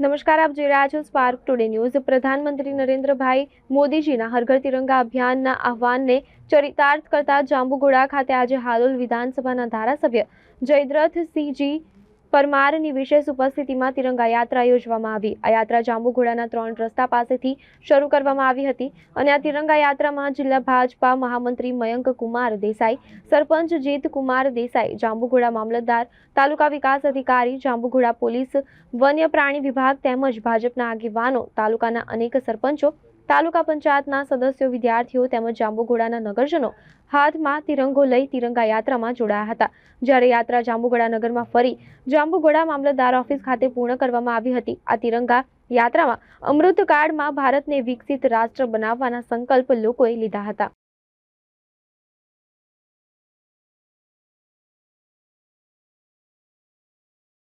નમસ્કાર, આપ જોઈ રહ્યા છો સ્પાર્ક ટુડે ન્યૂઝ પ્રધાનમંત્રી નરેન્દ્રભાઈ મોદીજીના હરઘર તિરંગા અભિયાનના આહવાનને ચરિતાર્થ કરતા જાંબુગોડા ખાતે આજે હાલોલ વિધાનસભાના ધારાસભ્ય જયદ્રથસિંહજી પરમારની વિશેષ ઉપસ્થિતિમાં તિરંગા યાત્રા યોજવામાં આવી. આ યાત્રા જાંબુઘોડાના ત્રણ રસ્તા પાસેથી શરૂ કરવામાં આવી હતી અને આ તિરંગા યાત્રામાં જિલ્લા ભાજપા મહામંત્રી મયંક કુમાર દેસાઈ, સરપંચ જીત કુમાર દેસાઈ, જાંબુઘોડા મામલતદાર, તાલુકા વિકાસ અધિકારી, જાંબુઘોડા પોલીસ, વન્ય પ્રાણી વિભાગ તેમજ ભાજપના આગેવાનો, તાલુકાના અનેક સરપંચો તાલુકા પંચાયતના સદસ્યો, વિદ્યાર્થીઓ તેમજ જાંબુઘોડાના નગરજનો હાથમાં તિરંગો લઈ તિરંગા યાત્રામાં જોડાયા હતા. જ્યારે યાત્રા જાંબુઘોડા નગરમાં ફરી જાંબુઘોડા મામલતદાર ઓફિસ ખાતે પૂર્ણ કરવામાં આવી હતી. આ તિરંગા યાત્રામાં અમૃતકાળમાં ભારતને વિકસિત રાષ્ટ્ર બનાવવાના સંકલ્પ લોકોએ લીધા હતા.